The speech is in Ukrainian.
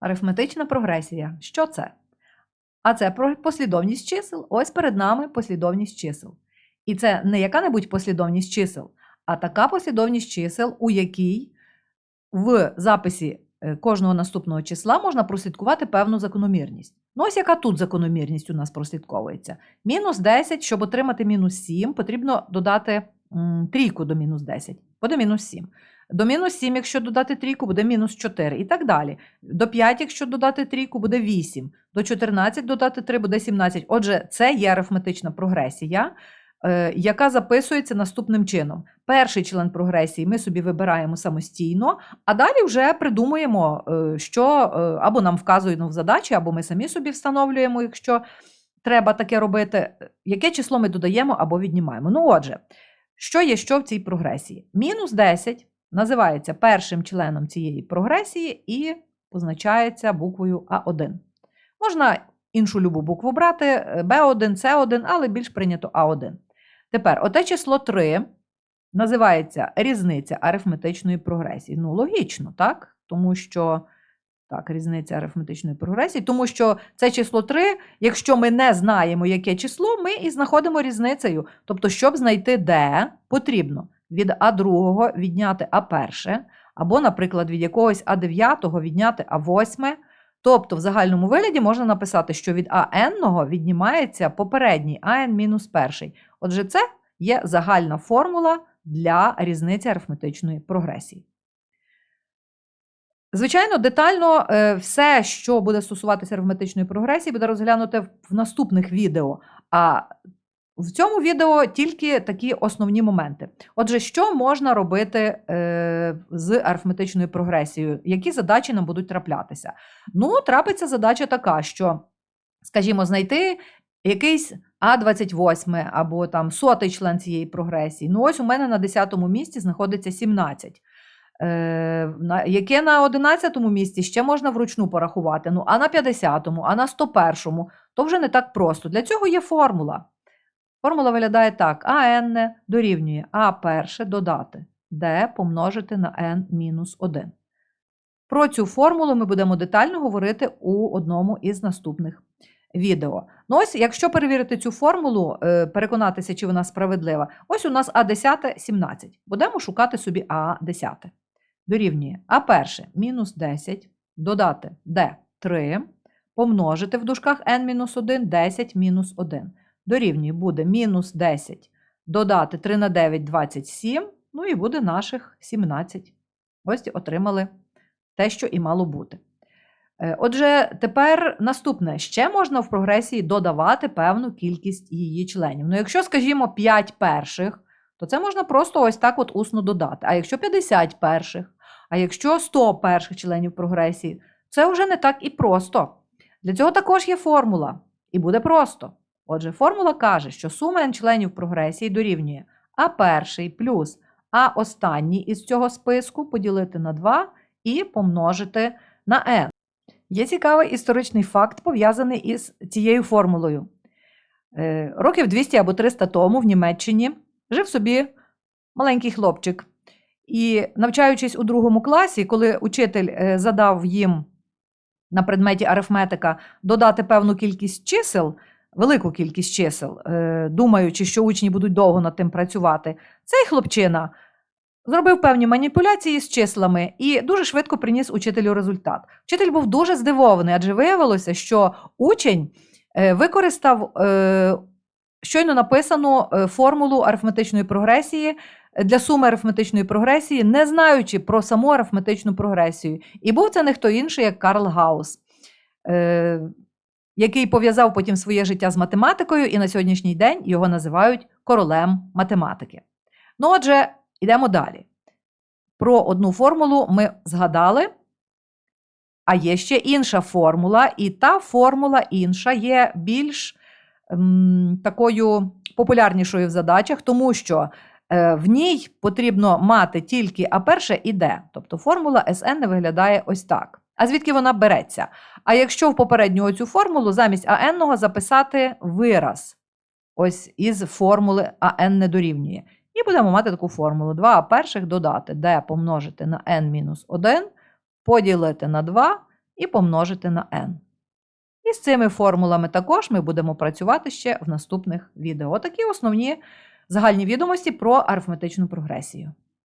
Арифметична прогресія. Що це? А це послідовність чисел. Ось перед нами послідовність чисел. І це не яка-небудь послідовність чисел, а така послідовність чисел, у якій в записі е, кожного наступного числа можна прослідкувати певну закономірність. Ну, ось яка тут закономірність у нас прослідковується. Мінус 10, щоб отримати мінус 7, потрібно додати трійку до мінус 10, буде мінус 7. До мінус 7, якщо додати трійку, буде мінус 4 і так далі. До 5, якщо додати трійку, буде 8. До 14 додати 3 буде 17. Отже, це є арифметична прогресія, е, яка записується наступним чином. Перший член прогресії ми собі вибираємо самостійно, а далі вже придумуємо, е, що е, або нам вказують в задачі, або ми самі собі встановлюємо, якщо треба таке робити, яке число ми додаємо або віднімаємо. Ну, отже, що є що в цій прогресії? Мінус 10 називається першим членом цієї прогресії і позначається буквою А1. Можна іншу любу букву брати, е, Б1, С1, але більш прийнято А1. Тепер, оте число 3 називається різниця арифметичної прогресії. Ну, логічно, так? Тому що так, різниця арифметичної прогресії, тому що це число 3, якщо ми не знаємо, яке число, ми і знаходимо різницею. Тобто, щоб знайти d, потрібно від А2 відняти А1, або, наприклад, від якогось А9 відняти А8. Тобто, в загальному вигляді можна написати, що від АН віднімається попередній АН-1. Отже, це є загальна формула для різниці арифметичної прогресії. Звичайно, детально е, все, що буде стосуватися арифметичної прогресії, буде розглянуте в- в наступних відео. А в цьому відео тільки такі основні моменти. Отже, що можна робити е, з арифметичною прогресією? Які задачі нам будуть траплятися? Ну, трапиться задача така, що, скажімо, знайти якийсь А28 або там сотий член цієї прогресії. Ну, ось у мене на 10-му місці знаходиться 17. Е, на- яке на 11-му місці ще можна вручну порахувати. Ну, а на 50-му, а на 101-му, то вже не так просто. Для цього є формула. Формула виглядає так: АН дорівнює А перше додати d помножити на n мінус 1. Про цю формулу ми будемо детально говорити у одному із наступних відео. Ну ось, якщо перевірити цю формулу, е, переконатися, чи вона справедлива, ось у нас А10 17. Будемо шукати собі А10. Дорівнює А1 мінус 10, додати d3, помножити в дужках n-1, 10 мінус 1. Дорівнює буде мінус 10, додати 3 на 9 – 27, ну і буде наших 17. Ось отримали те, що і мало бути. Е, Отже, тепер наступне. Ще можна в прогресії додавати певну кількість її членів. Ну, якщо, скажімо, 5 перших, то це можна просто ось так от усно додати. А якщо 50 перших, а якщо 100 перших членів прогресії, це вже не так і просто. Для цього також є формула, і буде просто. Отже, формула каже, що сума n членів прогресії дорівнює А перший плюс А останній із цього списку поділити на 2 і помножити на n. Є цікавий історичний факт, пов'язаний із цією формулою. Е, Років 200 або 300 тому в Німеччині жив собі маленький хлопчик. І навчаючись у другому класі, коли учитель е, задав їм на предметі арифметика додати певну кількість чисел, велику кількість чисел, е, думаючи, що учні будуть довго над тим працювати, цей хлопчина зробив певні маніпуляції з числами і дуже швидко приніс учителю результат. Вчитель був дуже здивований, адже виявилося, що учень е, використав е, щойно написану формулу арифметичної прогресії для суми арифметичної прогресії, не знаючи про саму арифметичну прогресію. І був це не хто інший, як Карл Гаус, який пов'язав потім своє життя з математикою, і на сьогоднішній день його називають королем математики. Ну, отже, йдемо далі. Про одну формулу ми згадали. А є ще інша формула, і та формула інша є більш м, такою популярнішою в задачах, тому що е, в ній потрібно мати тільки А перше і Д. Тобто формула СН виглядає ось так. А звідки вона береться? А якщо в попередню цю формулу замість АН записати вираз ось із формули АН не дорівнює. І будемо мати таку формулу. 2 перших додати d помножити на n-1, поділити на 2 і помножити на n. І з цими формулами також ми будемо працювати ще в наступних відео. Такі основні загальні відомості про арифметичну прогресію.